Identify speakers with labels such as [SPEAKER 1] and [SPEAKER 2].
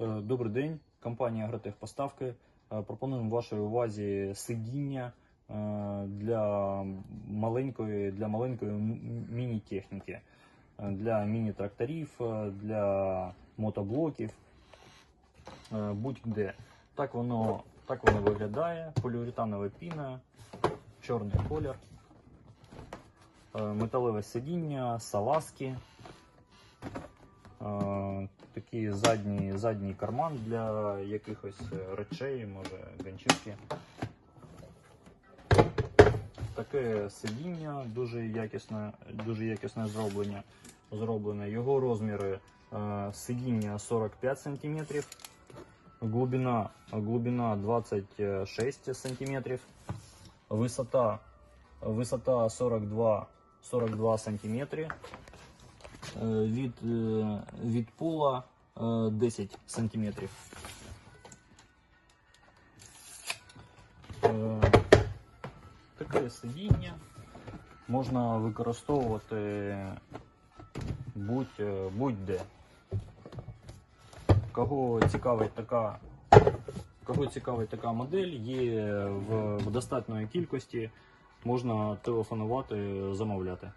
[SPEAKER 1] Е, Добрий день, компанія Агротехпоставки. Е, Пропонуємо вашій увазі сидіння е, для маленької, для маленької міні-техніки, для міні-тракторів, для мотоблоків, будь-де. Так воно, так воно виглядає. Поліуретанова піна, чорний колір, металеве сидіння, салазки. Е, Такий задній, задній карман для якихось е, речей, може ганчірки. Таке сидіння дуже якісне, дуже якісне зроблення. зроблене. Його розміри е, сидіння 45 см, глибина, глибина 26 см, висота, висота 42, 42 см. Е, від, е, від пола е, 10 сантиметрів. Е, Таке сидіння можна використовувати будь, будь-де. Кого цікавить така, кого цікавить така модель, є в достатньої кількості, можна телефонувати, замовляти.